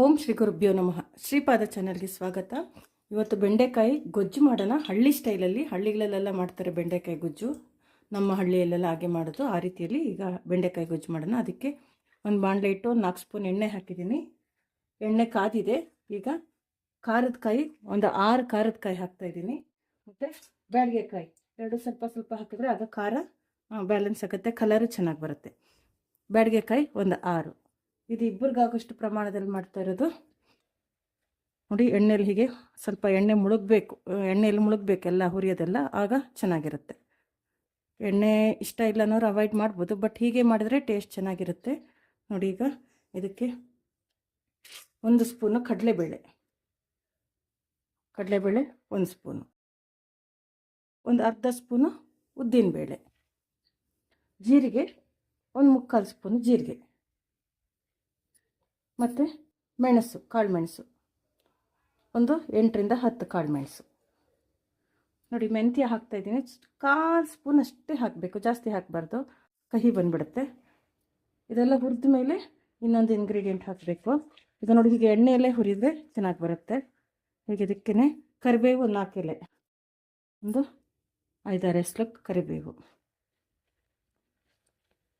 ಓಂ ಶ್ರೀ ಗುರುಭ್ಯೋ ನಮಃ. ಶ್ರೀಪಾದ ಚಾನಲ್ಗೆ ಸ್ವಾಗತ. ಇವತ್ತು ಬೆಂಡೆಕಾಯಿ ಗೊಜ್ಜು ಮಾಡೋಣ. ಹಳ್ಳಿ ಸ್ಟೈಲಲ್ಲಿ ಹಳ್ಳಿಗಳಲ್ಲೆಲ್ಲ ಮಾಡ್ತಾರೆ ಬೆಂಡೆಕಾಯಿ ಗೊಜ್ಜು. ನಮ್ಮ ಹಳ್ಳಿಯಲ್ಲೆಲ್ಲ ಹಾಗೆ ಮಾಡೋದು. ಆ ರೀತಿಯಲ್ಲಿ ಈಗ ಬೆಂಡೆಕಾಯಿ ಗೊಜ್ಜು ಮಾಡೋಣ. ಅದಕ್ಕೆ ಒಂದು ಬಾಣಲೆ ಇಟ್ಟು ಒಂದು ನಾಲ್ಕು ಸ್ಪೂನ್ ಎಣ್ಣೆ ಹಾಕಿದ್ದೀನಿ. ಎಣ್ಣೆ ಕಾದಿದೆ. ಈಗ ಖಾರದ ಕಾಯಿ, ಒಂದು ಆರು ಖಾರದ ಕಾಯಿ ಹಾಕ್ತಾಯಿದ್ದೀನಿ ಮತ್ತು ಬ್ಯಾಡಿಗೆಕಾಯಿ ಎರಡು ಸ್ವಲ್ಪ ಸ್ವಲ್ಪ ಹಾಕಿದರೆ ಆಗ ಖಾರ ಬ್ಯಾಲೆನ್ಸ್ ಆಗುತ್ತೆ. ಕಲರು ಚೆನ್ನಾಗಿ ಬರುತ್ತೆ. ಬ್ಯಾಡಿಗೆಕಾಯಿ ಒಂದು ಆರು. ಇದು ಇಬ್ಬರಿಗಾಗೋಷ್ಟು ಪ್ರಮಾಣದಲ್ಲಿ ಮಾಡ್ತಾ ಇರೋದು. ನೋಡಿ ಎಣ್ಣೆಲಿ ಹೀಗೆ ಸ್ವಲ್ಪ ಎಣ್ಣೆ ಮುಳುಗಬೇಕು, ಎಣ್ಣೆಯಲ್ಲಿ ಮುಳುಗಬೇಕು ಎಲ್ಲ ಹುರಿಯೋದೆಲ್ಲ, ಆಗ ಚೆನ್ನಾಗಿರುತ್ತೆ. ಎಣ್ಣೆ ಇಷ್ಟ ಇಲ್ಲ ಅನ್ನೋರು ಅವಾಯ್ಡ್ ಮಾಡ್ಬೋದು ಬಟ್ ಹೀಗೆ ಮಾಡಿದ್ರೆ ಟೇಸ್ಟ್ ಚೆನ್ನಾಗಿರುತ್ತೆ. ನೋಡಿ, ಈಗ ಇದಕ್ಕೆ ಒಂದು ಸ್ಪೂನು ಕಡಲೆಬೇಳೆ. ಕಡಲೆಬೇಳೆ ಒಂದು ಸ್ಪೂನು. ಒಂದು ಅರ್ಧ ಸ್ಪೂನು ಉದ್ದಿನಬೇಳೆ. ಜೀರಿಗೆ ಒಂದು ಮುಕ್ಕಾಲು ಸ್ಪೂನು ಜೀರಿಗೆ. ಮತ್ತು ಮೆಣಸು, ಕಾಳು ಮೆಣಸು. ಒಂದು ಎಂಟರಿಂದ ಹತ್ತು ಕಾಳು ಮೆಣಸು. ನೋಡಿ, ಮೆಂತ್ಯ ಹಾಕ್ತಾಯಿದ್ದೀನಿ ಕಾಲು ಸ್ಪೂನ್ ಅಷ್ಟೇ ಹಾಕಬೇಕು, ಜಾಸ್ತಿ ಹಾಕಬಾರ್ದು. ಕಹಿ ಬಂದುಬಿಡುತ್ತೆ. ಇದೆಲ್ಲ ಹುರಿದ ಮೇಲೆ ಇನ್ನೊಂದು ಇಂಗ್ರೀಡಿಯೆಂಟ್ ಹಾಕಬೇಕು. ಇದು ನೋಡಿ, ಹೀಗೆ ಎಣ್ಣೆಯಲ್ಲೇ ಹುರಿದ್ರೆ ಚೆನ್ನಾಗಿ ಬರುತ್ತೆ. ಹೀಗೆ ಇದಕ್ಕೇ ಕರಿಬೇವು ನಾಲ್ಕು ಎಲೆ. ಒಂದು ಐದಾರು ಎಸ್ಲು ಕರಿಬೇವು.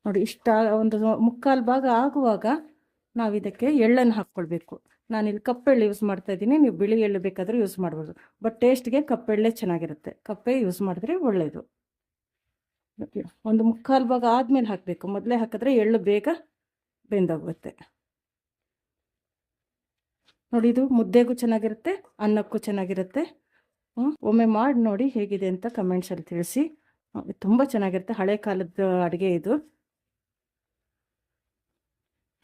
ನೋಡಿ, ಇಷ್ಟ ಒಂದು ಮುಕ್ಕಾಲು ಭಾಗ ಆಗುವಾಗ ನಾವು ಇದಕ್ಕೆ ಎಳ್ಳನ್ನು ಹಾಕ್ಕೊಳ್ಬೇಕು. ನಾನಿಲ್ಲಿ ಕಪ್ಪೆಳ್ಳು ಯೂಸ್ ಮಾಡ್ತಾ ಇದ್ದೀನಿ. ನೀವು ಬಿಳಿ ಎಳ್ಳು ಬೇಕಾದರೂ ಯೂಸ್ ಮಾಡ್ಬೋದು. ಬಟ್ ಟೇಸ್ಟ್ಗೆ ಕಪ್ಪೆಳ್ಳೆ ಚೆನ್ನಾಗಿರುತ್ತೆ. ಕಪ್ಪೆ ಯೂಸ್ ಮಾಡಿದ್ರೆ ಒಳ್ಳೆಯದು ಒಂದು ಮುಕ್ಕಾಲು ಭಾಗ ಆದಮೇಲೆ ಹಾಕಬೇಕು. ಮೊದಲೇ ಹಾಕಿದ್ರೆ ಎಳ್ಳು ಬೇಗ ಬೆಂದೋಗುತ್ತೆ. ನೋಡಿ, ಇದು ಮುದ್ದೆಗೂ ಚೆನ್ನಾಗಿರುತ್ತೆ, ಅನ್ನಕ್ಕೂ ಚೆನ್ನಾಗಿರುತ್ತೆ. ಒಮ್ಮೆ ಮಾಡಿ ನೋಡಿ ಹೇಗಿದೆ ಅಂತ ಕಮೆಂಟ್ಸಲ್ಲಿ ತಿಳಿಸಿ. ತುಂಬ ಚೆನ್ನಾಗಿರುತ್ತೆ. ಹಳೆ ಕಾಲದ ಅಡುಗೆ ಇದು.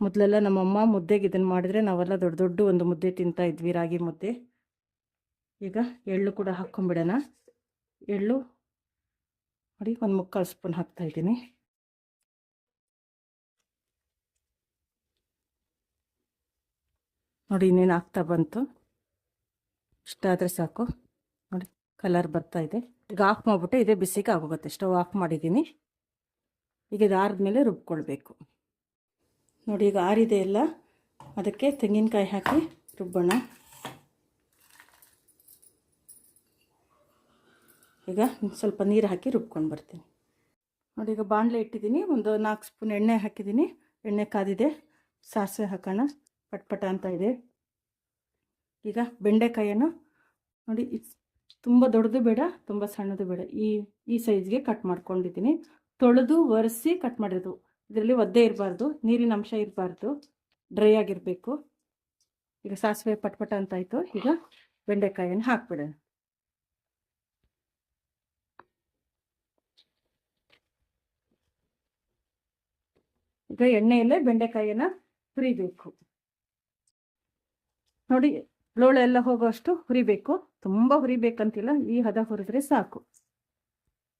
ಮೊದಲೆಲ್ಲ ನಮ್ಮಮ್ಮ ಮುದ್ದೆಗೆ ಇದನ್ನು ಮಾಡಿದ್ರೆ ನಾವೆಲ್ಲ ದೊಡ್ಡ ದೊಡ್ಡ ಒಂದು ಮುದ್ದೆ ತಿಂತಾ ಇದ್ವಿ, ರಾಗಿ ಮುದ್ದೆ. ಈಗ ಎಳ್ಳು ಕೂಡ ಹಾಕ್ಕೊಂಬಿಡೋಣ. ಎಳ್ಳು ನೋಡಿ ಒಂದು ಮುಕ್ಕಾಲು ಸ್ಪೂನ್ ಹಾಕ್ತಾ ಇದ್ದೀನಿ. ನೋಡಿ ಇನ್ನೇನು ಆಗ್ತಾ ಬಂತು. ಇಷ್ಟಾದರೆ ಸಾಕು. ನೋಡಿ ಕಲರ್ ಬರ್ತಾ ಇದೆ. ಈಗ ಆಫ್ ಮಾಡಿಬಿಟ್ಟು ಇದೇ ಬಿಸಿಗೆ ಆಗೋಗುತ್ತೆ. ಸ್ಟವ್ ಆಫ್ ಮಾಡಿದ್ದೀನಿ. ಈಗ ಇದು ಆರಿದ್ಮೇಲೆ ರುಬ್ಕೊಳ್ಬೇಕು. ನೋಡಿ, ಈಗ ಆರಿದೆ ಎಲ್ಲ ಅದಕ್ಕೆ ತೆಂಗಿನಕಾಯಿ ಹಾಕಿ ರುಬ್ಬೋಣ. ಈಗ ಸ್ವಲ್ಪ ನೀರು ಹಾಕಿ ರುಬ್ಕೊಂಡು ಬರ್ತೀನಿ. ನೋಡಿ, ಈಗ ಬಾಣಲೆ ಇಟ್ಟಿದ್ದೀನಿ. ಒಂದು ನಾಲ್ಕು ಸ್ಪೂನ್ ಎಣ್ಣೆ ಹಾಕಿದ್ದೀನಿ. ಎಣ್ಣೆ ಕಾದಿದೆ. ಸಾಸಿವೆ ಹಾಕೋಣ. ಪಟ್ಪಟ ಅಂತ ಇದೆ. ಈಗ ಬೆಂಡೆಕಾಯನ್ನು ನೋಡಿ ತುಂಬ ದೊಡ್ಡದು ಬೇಡ, ತುಂಬ ಸಣ್ಣದು ಬೇಡ. ಈ ಈ ಸೈಜ್ಗೆ ಕಟ್ ಮಾಡ್ಕೊಂಡಿದ್ದೀನಿ. ತೊಳೆದು ಒರೆಸಿ ಕಟ್ ಮಾಡಿರೋದು. ಇದರಲ್ಲಿ ಒದ್ದೆ ಇರಬಾರ್ದು, ನೀರಿನ ಅಂಶ ಇರಬಾರ್ದು ಡ್ರೈ ಆಗಿರಬೇಕು. ಈಗ ಸಾಸಿವೆ ಪಟ್ಪಟ ಅಂತಾಯಿತು, ಈಗ ಬೆಂಡೆಕಾಯನ್ನು ಹಾಕ್ಬಿಡೋಣ. ಈಗ ಎಣ್ಣೆಯಲ್ಲೇ ಬೆಂಡೆಕಾಯಿಯನ್ನು ಹುರಿಬೇಕು. ನೋಡಿ, ಲೋಳೆ ಎಲ್ಲ ಹೋಗೋಷ್ಟು ಹುರಿಬೇಕು. ತುಂಬ ಹುರಿಬೇಕಂತಿಲ್ಲ, ಈ ಹದ ಹುರಿದ್ರೆ ಸಾಕು.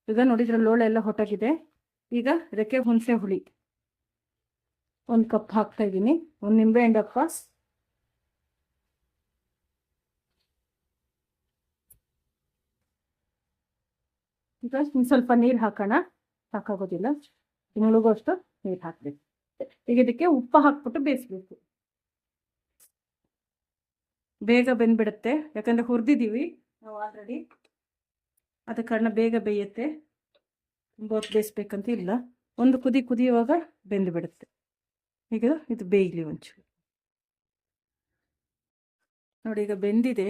ಈಗ ನೋಡಿದ್ರೆ ಲೋಳೆ ಎಲ್ಲ ಹೊಟ್ಟೋಗಿದೆ. ಈಗ ರೆಕ್ಕೆ ಹುಣಸೆ ಹುಳಿ. ಒಂದು ಕಪ್ ಹಾಕ್ತಾ ಇದ್ದೀನಿ. ಒಂದು ನಿಂಬೆ ಹಣ್ಣಪ್ಪ ಈಗ ಸ್ವಲ್ಪ ನೀರು ಹಾಕೋಣ. ಸಾಕಾಗೋದಿಲ್ಲ. ಅಷ್ಟು ನೀರು ಹಾಕ್ಬೇಕು. ಈಗ ಇದಕ್ಕೆ ಉಪ್ಪು ಹಾಕ್ಬಿಟ್ಟು ಬೇಯಿಸ್ಬೇಕು. ಬೇಗ ಬೆಂದ್ಬಿಡುತ್ತೆ. ಯಾಕಂದ್ರೆ ಹುರಿದಿದ್ದೀವಿ ನಾವು ಆಲ್ರೆಡಿ ಅದ ಕಾರಣ ಬೇಗ ಬೇಯುತ್ತೆ. ಹೊತ್ತು ಬೇಯಿಸ್ಬೇಕಂತ ಇಲ್ಲ. ಒಂದು ಕುದಿ ಕುದಿಯುವಾಗ ಬೆಂದು ಬಿಡುತ್ತೆ. ಈಗ ಇದು ಬೇಯಲಿ ಒಂಚೂರು. ನೋಡಿ, ಈಗ ಬೆಂದಿದೆ.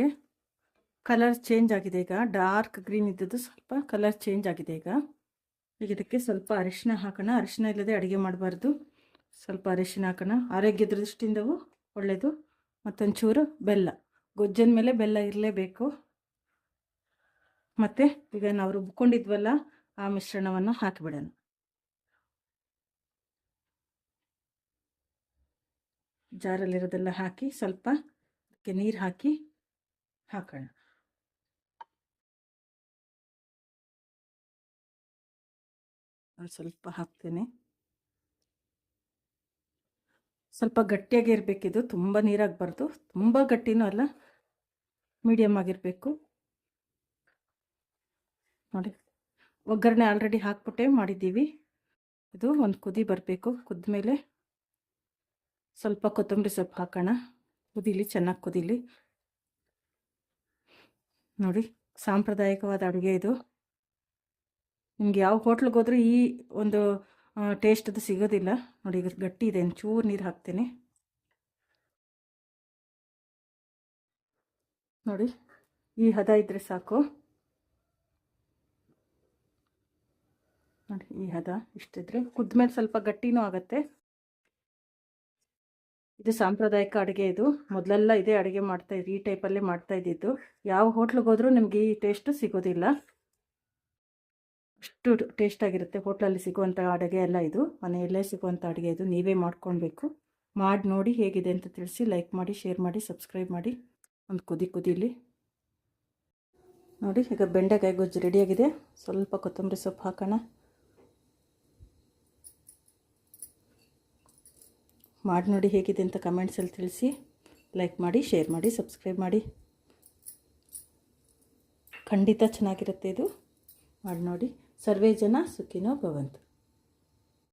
ಕಲರ್ ಚೇಂಜ್ ಆಗಿದೆ ಈಗ. ಡಾರ್ಕ್ ಗ್ರೀನ್ ಇದ್ದದ್ದು ಸ್ವಲ್ಪ ಕಲರ್ ಚೇಂಜ್ ಆಗಿದೆ ಈಗ. ಈಗ ಇದಕ್ಕೆ ಸ್ವಲ್ಪ ಅರಿಶಿನ ಹಾಕೋಣ. ಅರಿಶಿನ ಇಲ್ಲದೆ ಅಡುಗೆ ಮಾಡಬಾರ್ದು. ಸ್ವಲ್ಪ ಅರಿಶಿನ ಹಾಕೋಣ. ಆರೋಗ್ಯ ದೃಷ್ಟಿಯಿಂದವೂ ಒಳ್ಳೆಯದು ಮತ್ತೊಂಚೂರು ಬೆಲ್ಲ. ಗೊಜ್ಜನ ಮೇಲೆ ಬೆಲ್ಲ ಇರಲೇಬೇಕು. ಮತ್ತು ಈಗ ನಾವು ರುಬ್ಕೊಂಡಿದ್ವಲ್ಲ ಆ ಮಿಶ್ರಣವನ್ನು ಹಾಕಿಬಿಡೋಣ. ಜಾರಲ್ಲಿರೋದೆಲ್ಲ ಹಾಕಿ ಸ್ವಲ್ಪ ಅದಕ್ಕೆ ನೀರು ಹಾಕಿ ಹಾಕೋಣ. ಸ್ವಲ್ಪ ಹಾಕ್ತೇನೆ. ಸ್ವಲ್ಪ ಗಟ್ಟಿಯಾಗಿ ಇರಬೇಕಿದು, ತುಂಬ ನೀರಾಗಬಾರ್ದು. ತುಂಬ ಗಟ್ಟಿನೂ ಅಲ್ಲ ಮೀಡಿಯಮ್ ಆಗಿರಬೇಕು. ನೋಡಿ. ಒಗ್ಗರಣೆ ಆಲ್ರೆಡಿ ಹಾಕ್ಬಿಟ್ಟೆ ಮಾಡಿದ್ದೀವಿ. ಇದು ಒಂದು ಕುದಿ ಬರಬೇಕು. ಕುದ್ದ ಮೇಲೆ ಸ್ವಲ್ಪ ಕೊತ್ತಂಬರಿ ಸೊಪ್ಪು ಹಾಕೋಣ. ಕುದೀಲಿ, ಚೆನ್ನಾಗಿ ಕುದೀಲಿ. ನೋಡಿ, ಸಾಂಪ್ರದಾಯಿಕವಾದ ಅಡುಗೆ ಇದು. ನಿಮ್ಗೆ ಯಾವ ಹೋಟ್ಲಿಗೆ ಹೋದರೂ ಈ ಒಂದು ಟೇಸ್ಟ್ ಅದು ಸಿಗೋದಿಲ್ಲ. ನೋಡಿ ಈಗ ಗಟ್ಟಿ ಇದೆ. ಚೂರು ನೀರು ಹಾಕ್ತೀನಿ. ನೋಡಿ, ಈ ಹದ ಇದ್ದರೆ ಸಾಕು. ನೋಡಿ, ಈ ಹದ ಇಷ್ಟಿದ್ರೆ. ಕುದ್ಮೇಲೆ ಸ್ವಲ್ಪ ಗಟ್ಟಿನೂ ಆಗುತ್ತೆ. ಇದು ಸಾಂಪ್ರದಾಯಿಕ ಅಡುಗೆ ಇದು. ಮೊದಲೆಲ್ಲ ಇದೇ ಅಡುಗೆ ಮಾಡ್ತಾ ಈ ಟೈಪಲ್ಲೇ ಮಾಡ್ತಾ ಇದ್ದಿದ್ದು. ಯಾವ ಹೋಟ್ಲಿಗೆ ಹೋದರೂ ನಿಮಗೆ ಈ ಟೇಸ್ಟು ಸಿಗೋದಿಲ್ಲ. ಅಷ್ಟು ಟೇಸ್ಟಾಗಿರುತ್ತೆ ಹೋಟ್ಲಲ್ಲಿ ಸಿಗುವಂಥ ಅಡುಗೆ ಎಲ್ಲ ಇದು. ಮನೆಯಲ್ಲೇ ಸಿಗುವಂಥ ಅಡುಗೆ ಇದು. ನೀವೇ ಮಾಡ್ಕೊಳ್ಬೇಕು. ಮಾಡಿ ನೋಡಿ ಹೇಗಿದೆ ಅಂತ ತಿಳಿಸಿ ಲೈಕ್ ಮಾಡಿ ಶೇರ್ ಮಾಡಿ ಸಬ್ಸ್ಕ್ರೈಬ್ ಮಾಡಿ. ಒಂದು ಕುದಿ ಕುದೀಲಿ. ನೋಡಿ, ಈಗ ಬೆಂಡೆಕಾಯಿ ಗೊಜ್ಜು ರೆಡಿಯಾಗಿದೆ ಸ್ವಲ್ಪ ಕೊತ್ತಂಬರಿ ಸೊಪ್ಪು ಹಾಕೋಣ. ಮಾಡಿ ನೋಡಿ ಹೇಗಿದೆ ಅಂತ ಕಮೆಂಟ್ಸಲ್ಲಿ ತಿಳಿಸಿ ಲೈಕ್ ಮಾಡಿ ಶೇರ್ ಮಾಡಿ ಸಬ್ಸ್ಕ್ರೈಬ್ ಮಾಡಿ. ಖಂಡಿತ ಚೆನ್ನಾಗಿರುತ್ತೆ ಇದು. ಮಾಡಿ ನೋಡಿ. ಸರ್ವೇ ಜನ ಸುಖಿನೋ ಭವಂತು.